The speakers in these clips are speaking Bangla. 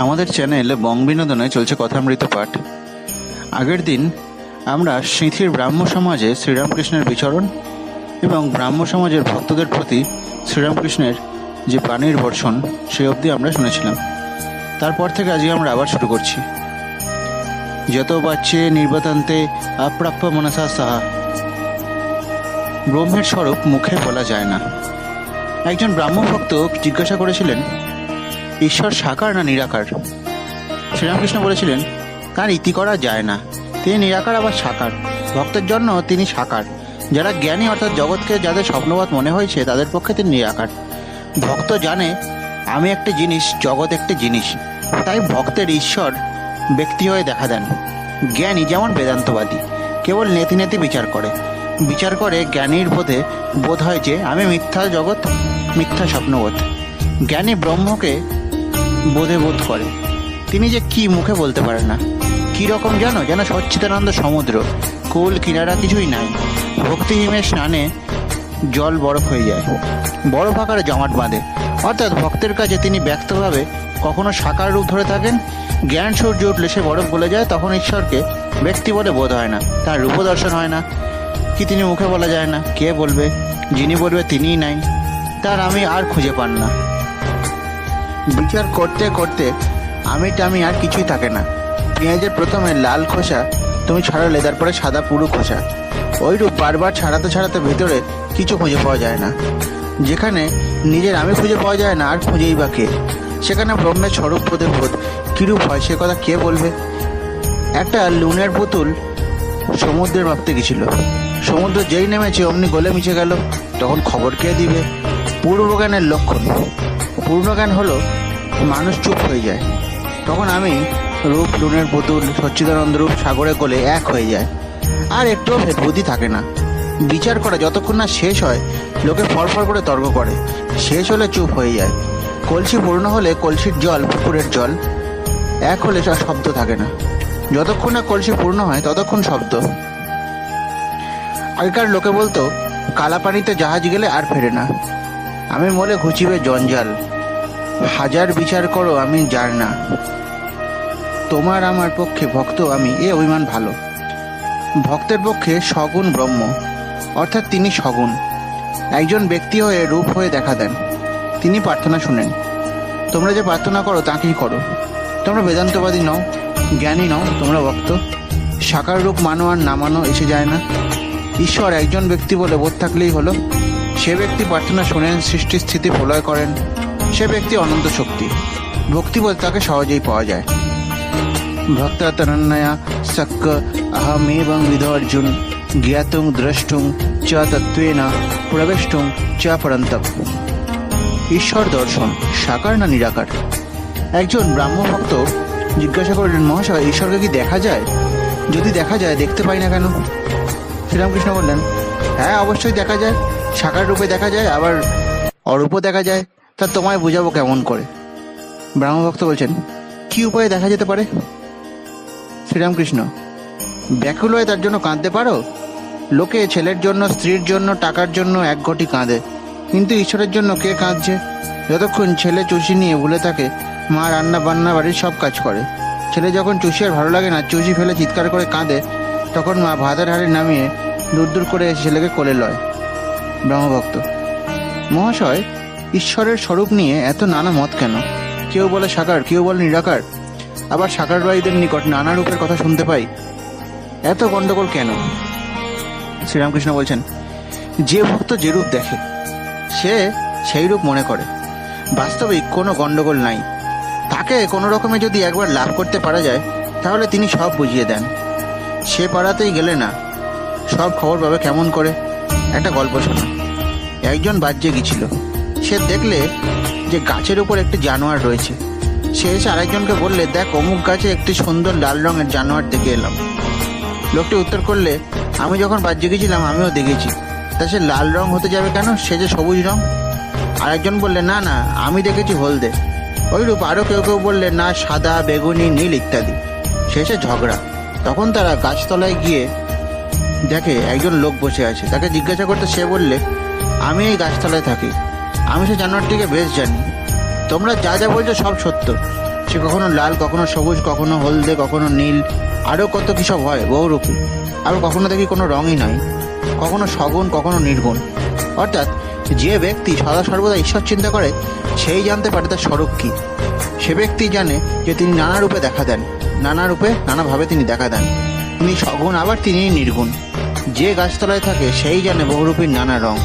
আমাদের চ্যানেল বং বিনোদনে চলছে কথামৃত পাঠ। আগের দিন আমরা সিঁথির ব্রাহ্ম সমাজে শ্রীরামকৃষ্ণের বিচরণ এবং ব্রাহ্ম সমাজের ভক্তদের প্রতি শ্রীরামকৃষ্ণের যে পানির বর্ষণ, সে অবধি আমরা শুনেছিলাম। তারপর থেকে আজকে আমরা আবার শুরু করছি। যত বাচ্চে নির্বাতান্তে আপ্রাপ্য মনসা সাহা। ব্রহ্মের স্বরূপ মুখে বলা যায় না। একজন ব্রাহ্ম ভক্ত জিজ্ঞাসা করেছিলেন ঈশ্বর সাকার না নিরাকার? শ্রীরামকৃষ্ণ বলেছিলেন, তার ইতি করা যায় না। তিনি নিরাকার আবার সাকার। ভক্তের জন্য তিনি সাকার। যারা জ্ঞানী অর্থাৎ জগৎকে যাদের স্বপ্নবাদ মনে হয়েছে, তাদের পক্ষে তিনি নিরাকার। ভক্ত জানে, আমি একটি জিনিস, জগৎ একটি জিনিস। তাই ভক্তের ঈশ্বর ব্যক্তি হয়ে দেখা দেন। জ্ঞানী যেমন বেদান্তবাদী, কেবল নেতি নেতি বিচার করে। বিচার করে জ্ঞানীর বোধে, বোধ হয় যে, আমি মিথ্যা জগৎ, মিথ্যা স্বপ্নবোধ জ্ঞানী ব্রহ্মকে বোধে বোধ করে। তিনি যে কি মুখে বলতে পারেন না। কি রকম জানো যেন সচ্চিদানন্দ সমুদ্র, কুল কিনারা কিছুই নাই। ভক্তিহীনের স্নানে জল বরফ হয়ে যায়। বরফ আকারে জমাট বাঁধে। অর্থাৎ ভক্তের কাছে তিনি ব্যক্তভাবে কখনো সাকার রূপ ধরে থাকেন। জ্ঞান সূর্য উঠলে সে বরফ গলে যায়, তখন ঈশ্বরকে ব্যক্তি বলে বোধ হয় না। তার রূপদর্শন হয় না। কি তিনি মুখে বলা যায় না। কে বলবে? যিনি বলবে তিনিই নাই। তার আমি আর খুঁজে পান না। বিচার করতে করতে আমি টামি আর কিছুই থাকে না। পেঁয়াজের প্রথমে লাল খোসা, তুমি ছাড়ালে তারপরে সাদা পুরু খোসা। ওইরূপ বারবার ছাড়াতে ছাড়াতে ভেতরে কিছু খুঁজে পাওয়া যায় না। যেখানে নিজের আমি খুঁজে পাওয়া যায় না, আর খুঁজেই বা কে? সেখানে ব্রহ্মের স্বরূপ বোধে বোধ। কিরূপ হয় সে কথা কে বলবে? একটা লুনের পুতুল সমুদ্রের মাপতে গেছিল। সমুদ্র যেই নেমেছে, অমনি গলে মিশে গেল। তখন খবর কে দিবে? পূর্বজ্ঞানের লক্ষণ। পূর্ণজ্ঞান হলো, মানুষ চুপ হয়ে যায়। তখন আমি রূপ, লুনের পুতুল, সচ্চিদানন্দ রূপ সাগরে কোলে এক হয়ে যায় আর একটুও ভেদবুদ্ধি থাকে না। বিচার করা যতক্ষণ না শেষ হয়, লোকে ফরফর করে তর্ক করে। শেষ হলে চুপ হয়ে যায়। কলসি পূর্ণ হলে কলসির জল, পুকুরের জল। এক হলে তার শব্দ থাকে না। যতক্ষণ না কলসি পূর্ণ হয়, ততক্ষণ শব্দ। আগেকার লোকে বলতো কালা পানিতে জাহাজ গেলে আর ফেরে না। আমি মলে ঘুচিবে জঞ্জাল। হাজার বিচার করো, আমি জার না। তোমার আমার পক্ষে ভক্ত, আমি, এ অভিমান ভালো। ভক্তের পক্ষে সগুণ ব্রহ্ম, অর্থাৎ তিনি সগুণ। একজন ব্যক্তি হয়ে রূপ হয়ে দেখা দেন, তিনি প্রার্থনা শুনেন। তোমরা যে প্রার্থনা করো, তাকেই করো। তোমরা বেদান্তবাদী নও, জ্ঞানী নও, তোমরা ভক্ত। সাকার রূপ মানো আর না মানো, এসে যায় না। ঈশ্বর একজন ব্যক্তি বলে বোধ থাকলেই হলো। সে ব্যক্তি প্রার্থনা শোনেন সৃষ্টি স্থিতি প্রলয় করেন। সে ব্যক্তি অনন্ত শক্তি। ভক্তি বলতে তাকে সহজেই পাওয়া যায়। ভক্ত তনন্নয়া সক্ক অহমেবং বিধ অর্জুন জ্ঞাতুং দ্রষ্টুং চ তত্ত্বেন প্রবেষ্টুং চ পরন্তপ। ঈশ্বর দর্শন, সাকার না নিরাকার? একজন ব্রাহ্ম ভক্ত জিজ্ঞাসা করলেন, মহাশয়, ঈশ্বরকে কি দেখা যায়? যদি দেখা যায়, দেখতে পাই না কেন? শ্রীরামকৃষ্ণ বললেন হ্যাঁ অবশ্যই দেখা যায়। সাকার রূপে দেখা যায়, আবার অরূপও দেখা যায়। তা তোমায় বোঝাবো কেমন করে? ব্রাহ্মভক্ত বলছেন, কি উপায়ে দেখা যেতে পারে? শ্রীরামকৃষ্ণ ব্যাকুল হয়ে তার জন্য কাঁদতে পারো? লোকে ছেলের জন্য, স্ত্রীর জন্য, টাকার জন্য এক ঘটি কাঁদে। কিন্তু ঈশ্বরের জন্য কে কাঁদছে? যতক্ষণ ছেলে চুষি নিয়ে ভুলে থাকে, মা রান্না বান্না বাড়ির সব কাজ করে। ছেলে যখন চুষি আর ভালো লাগে না, চুষি ফেলে চিৎকার করে কাঁদে, তখন মা ভাতের হাড়ি নামিয়ে দূর দূর করে এসে ছেলেকে কোলে লয়। ব্রহ্মভক্ত, মহাশয় ঈশ্বরের স্বরূপ নিয়ে এত নানা মত কেন? কেউ বলে সাকার, কেউ বলে নিরাকার। আবার সাকারবাদীদের নিকট নানা রূপের কথা শুনতে পাই। এত গন্ডগোল কেন? শ্রীরামকৃষ্ণ বলছেন, যে ভক্ত যে রূপ দেখে, সে সেই রূপ মনে করে। বাস্তবিক কোনো গন্ডগোল নাই। তাকে কোনো রকমে যদি একবার লাভ করতে পারা যায়, তাহলে তিনি সব বুঝিয়ে দেন। সে পাড়াতেই গেলে না। সব খবর পাবে কেমন করে? একটা গল্প শোনা। একজন বাজ্যে গেছিল সে দেখলে যে গাছের উপর একটি জানোয়ার রয়েছে। সে এসে আরেকজনকে বললে, দেখ, অমুক গাছে একটি সুন্দর লাল রঙের জানোয়ার দেখে এলাম। লোকটি উত্তর করলে, আমি যখন বাজ্যে গেছিলাম, আমিও দেখেছি। তা সে লাল রং হতে যাবে কেন? সে যে সবুজ রং। আরেকজন বললে, না না, আমি দেখেছি হলদে। ওইরূপ আরও কেউ কেউ বললে, না, সাদা, বেগুনি, নীল ইত্যাদি। শেষে ঝগড়া। তখন তারা গাছতলায় গিয়ে দেখে একজন লোক বসে আছে। তাকে জিজ্ঞাসা করতে সে বললে, আমি এই গাছতলায় থাকি। আমি সে জানোয়ারটিকে বেশ জানি। তোমরা যা যা বলছো সব সত্য। সে কখনো লাল, কখনো সবুজ, কখনো হলদে, কখনো নীল আরও কত কী সব হয়, বহুরূপী। আর কখনো দেখি কোনো রঙই নয় কখনো সগুণ, কখনো নির্গুণ। অর্থাৎ যে ব্যক্তি সদা সর্বদা ঈশ্বর চিন্তা করে, সেই জানতে পারে তার স্বরূপ কী। সে ব্যক্তি জানে যে তিনি নানা রূপে দেখা দেন, নানা রূপে নানাভাবে তিনি দেখা দেন। তিনি সগুণ, আবার তিনি নির্গুণ। যে গাছতলায় থাকে, সেই জানে বহুরূপীর নানা রং।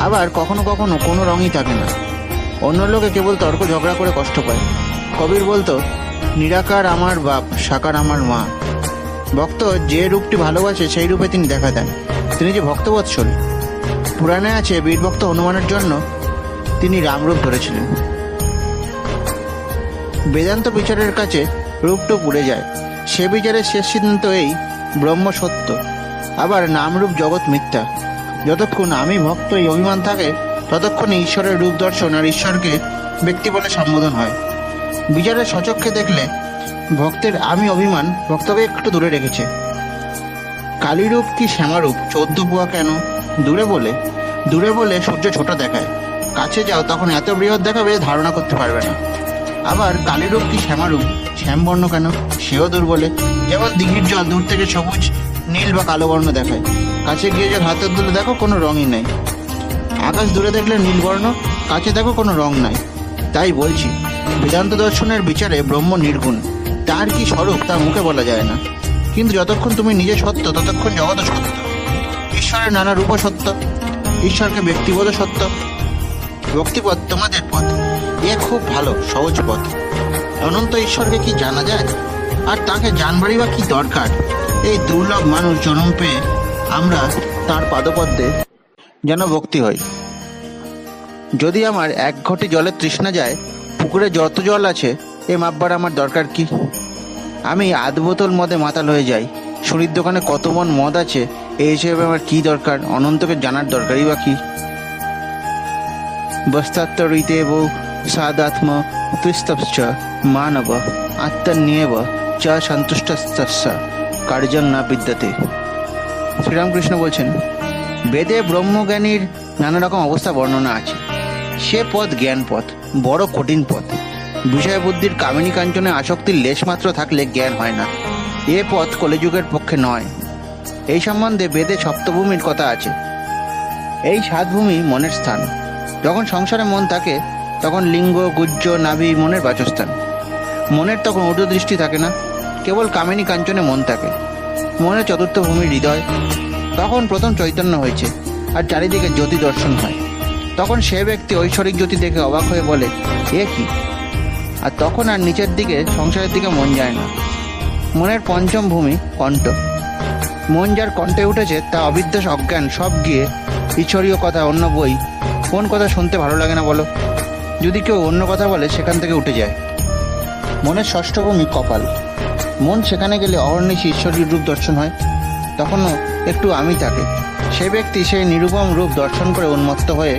আবার কখনো কখনো কোনো রঙই থাকে না। অন্য লোকে কেবল তর্ক ঝগড়া করে কষ্ট পায়। কবির বলতো, নিরাকার আমার বাপ, সাকার আমার মা। ভক্ত যে রূপটি ভালোবাসে সেই রূপে তিনি দেখা দেন। তিনি যে ভক্তবৎসল। পুরাণে আছে বীরভক্ত হনুমানের জন্য তিনি রামরূপ ধরেছিলেন। বেদান্ত বিচারের কাছে রূপটু পুড়ে যায়। সে বিচারের শেষ সিদ্ধান্ত এই ব্রহ্ম সত্য আবার নামরূপ জগৎ মিথ্যা। যতক্ষণ আমি ভক্ত এই অভিমান থাকে ততক্ষণে ঈশ্বরের রূপ দর্শন আর ঈশ্বরকে ব্যক্তি বলে সম্বোধন হয়। বিচারের সচক্ষে দেখলে, ভক্তের আমি অভিমান ভক্তকে একটু দূরে রেখেছে। কালীরূপ কি শ্যামারূপ? চোদ্দ বুয়া কেন? দূরে বলে দূরে বলে সূর্য ছোট দেখায়। কাছে যাও, তখন এত বৃহৎ দেখাবে ধারণা করতে পারবে না। আবার কালীরূপ কি শ্যামারূপ? শ্যামবর্ণ কেন? সেও দূর বলে যেমন দিঘির জল দূর থেকে সবুজ নীল বা কালো বর্ণ দেখায়। কাছে গিয়ে যে হাতের তুলে দেখো, কোনো রঙই নেই। আকাশ দূরে দেখলে নীল বর্ণ, কাছে দেখো কোনো রং নাই। তাই বলছি, বেদান্ত দর্শনের বিচারে ব্রহ্ম নির্গুণ। তার কি স্বরূপ, তা মুখে বলা যায় না। কিন্তু যতক্ষণ তুমি নিজে সত্য, ততক্ষণ জগৎ সত্য। ঈশ্বরের নানা রূপ সত্য। ঈশ্বরকে ব্যক্তিগত সত্য। ভক্তিপথ তোমাদের পথ। এ খুব ভালো, সহজ পথ। অনন্ত ঈশ্বরকে কি জানা যায়? আর তাকে জানবারই বা কি দরকার? এই দুর্লভ মানুষ জন্ম পেয়ে আমরা তার পাদপদ্মে যেন ভক্তি হই। যদি আমার এক ঘটি জলের তৃষ্ণা যায়, পুকুরে যত জল আছে, এ মাপবার আমার দরকার কি? আমি আধ বোতল মদে মাতাল হয়ে যাই। সুরির দোকানে কত মন মদ আছে এই হিসেবে আমার কি দরকার? অনন্তকে জানার দরকারই বা কি? বস্তাত্তরিতেব সাদাত্ম তৃস্তশ্চ মানব আত্মনিয়েব চ সন্তুষ্টস্তস্য। কার্যং না বিদ্যতে। শ্রীরামকৃষ্ণ বলছেন, বেদে ব্রহ্মজ্ঞানীর নানা রকম অবস্থা বর্ণনা আছে। সে পথ জ্ঞান পথ, বড় কঠিন পথ। বিষয় বুদ্ধির কামিনী কাঞ্চনে আসক্তির লেশমাত্র থাকলে জ্ঞান হয় না। এ পথ কলিযুগের পক্ষে নয়। এই সম্বন্ধে বেদে সপ্তভূমির কথা আছে। এই সাত ভূমি মনের স্থান। যখন সংসারে মন থাকে, তখন লিঙ্গ, গুজ্জ, নাভি মনের বাচস্থান মনের তখন দৃষ্টি থাকে না। কেবল কামিনী কাঞ্চনে মন থাকে। মনে চতুর্থ ভূমি হৃদয়। তখন প্রথম চৈতন্য হয়েছে, আর চারিদিকে জ্যোতি দর্শন হয়। তখন সে ব্যক্তি ঐশ্বরিক জ্যোতি দেখে অবাক হয়ে বলে, এ কি? আর তখন আর নিচের দিকে, সংসারের দিকে মন যায় না। মনের পঞ্চম ভূমি, কণ্ঠ। মন যার কণ্ঠে উঠেছে, তা অবিদ্বেষ অজ্ঞান, সব গিয়ে ঈশ্বরীয় কথা, অন্য বই, কোন কথা শুনতে ভালো লাগে না বলো? যদি কেউ অন্য কথা বলে, সেখান থেকে উঠে যায়। মনের ষষ্ঠ ভূমি, কপাল। মন সেখানে গেলে অহর্নিশি ঈশ্বরীয় রূপ দর্শন হয়। তখনও একটু আমি থাকে সে ব্যক্তি সেই নিরুপম রূপ দর্শন করে উন্মত্ত হয়ে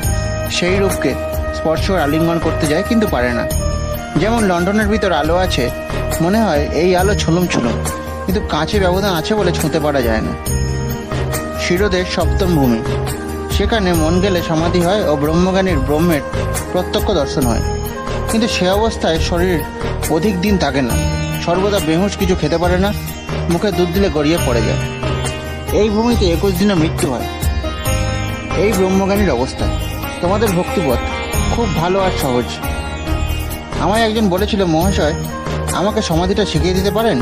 সেই রূপকে স্পর্শ আলিঙ্গন করতে যায়, কিন্তু পারে না। যেমন লন্ডনের ভিতর আলো আছে, মনে হয় এই আলো ছুলুম ছুলুম, কিন্তু কাঁচে ব্যবধান আছে বলে ছুঁতে পারা যায় না। শিরোদের সপ্তম ভূমি, সেখানে মন গেলে সমাধি হয় ও ব্রহ্মজ্ঞানীর ব্রহ্মের প্রত্যক্ষ দর্শন হয়। কিন্তু সে অবস্থায় শরীর অধিক দিন থাকে না। সর্বদা বেহুশ কিছু খেতে পারে না, মুখে দুধ দিলে গড়িয়ে পড়ে যায়। এই ভূমিতে একুশ দিনে মৃত্যু হয়। এই ব্রহ্মজ্ঞানীর অবস্থা। তোমাদের ভক্তিপথ খুব ভালো আর সহজ। আমায় একজন বলেছিল, মহাশয়, আমাকে সমাধিটা শিখিয়ে দিতে পারেন?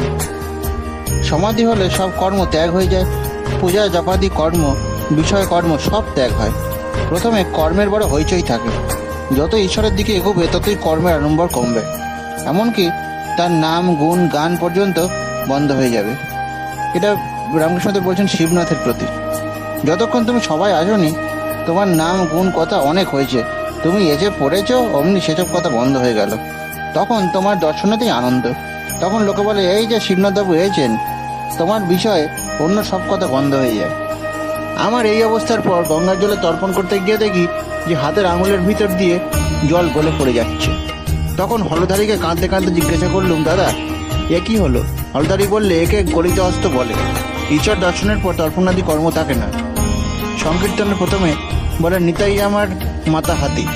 সমাধি হলে সব কর্ম ত্যাগ হয়ে যায়। পূজা, জপাদি, কর্ম, বিষয়, কর্ম সব ত্যাগ হয়। প্রথমে কর্মের বড় হইচই থাকে। যত ঈশ্বরের দিকে এগোবে, ততই কর্মের আড়ম্বর কমবে। এমনকি তার নাম, গুণ, গান পর্যন্ত বন্ধ হয়ে যাবে। এটা রামকৃষ্ণদেব বলছেন শিবনাথের প্রতি যতক্ষণ তুমি সবাই আসনি, তোমার নাম, গুণ কথা অনেক হয়েছে। তুমি এসে পড়েছ, অমনি সেসব কথা বন্ধ হয়ে গেল। তখন তোমার দর্শনেতেই আনন্দ। তখন লোকে বলে, এই যে শিবনাথবাবু এসেছেন, তোমার বিষয়ে অন্য সব কথা বন্ধ হয়ে যায়। আমার এই অবস্থার পর গঙ্গার জলে তর্পণ করতে গিয়ে দেখি যে হাতের আঙুলের ভিতর দিয়ে জল গলে পড়ে যাচ্ছে। তখন হলধারীকে কাঁদতে কাঁদতে জিজ্ঞাসা করলুম, দাদা, এ কি হলো? হলধারী বললে, একে গলিত হস্ত বলে। ঈশ্বর দর্শনের পর তর্পণাদি কর্ম থাকে না সংকীর্তনের প্রথমে বলে, নিতাই আমার মাতা হাতি,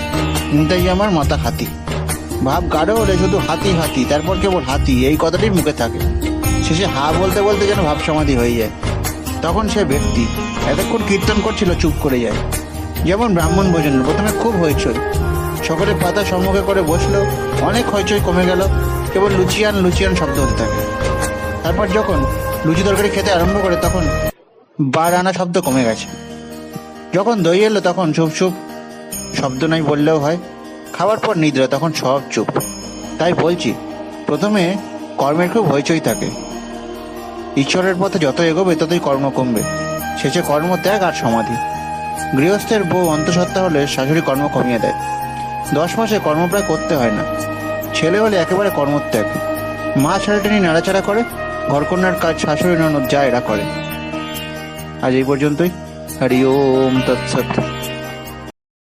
নিতাই আমার মাতা হাতি। ভাব গাঢ় হলে শুধু হাতি হাতি, তারপর কেবল হাতি, এই কথাটাই মুখে থাকে। শেষে হা বলতে বলতে যেন ভাব সমাধি হয়ে যায়। তখন সে ব্যক্তি এতক্ষণ কীর্তন করছিল, চুপ করে যায়। যেমন ব্রাহ্মণ ভোজন, প্রথমে খুব হইচই। সকলে পাতা সম্মুখে করে বসল অনেক হইচই কমে গেল। কেবল লুচিয়ান লুচিয়ান শব্দ হতে থাকে। তারপর যখন লুচি তরকারি খেতে আরম্ভ করে, তখন বার আনা শব্দ কমে গেছে। যখন দই এলো, তখন চুপ চুপ শব্দ নাই বললেও হয়। খাওয়ার পর নিদ্রা, তখন সব চুপ। তাই বলছি, প্রথমে কর্মের খুব হইচই থাকে। ঈশ্বরের পথে যত এগোবে, ততই কর্ম কমবে। শেষে কর্ম ত্যাগ আর সমাধি। গৃহস্থের বউ অন্তঃসত্ত্বা হলে শাশুড়ি কর্ম কমিয়ে দেয়। দশ মাসে কর্ম প্রায় করতে হয় না। ছেলে হলে একেবারে কর্মত্যাগ। মা ছেলেটানি নাড়াচাড়া করে, ঘরকন্যার কাজ শাশুড়ি ননদ যা এরা করে। আজ এই পর্যন্তই। হরি ওম তৎসৎ।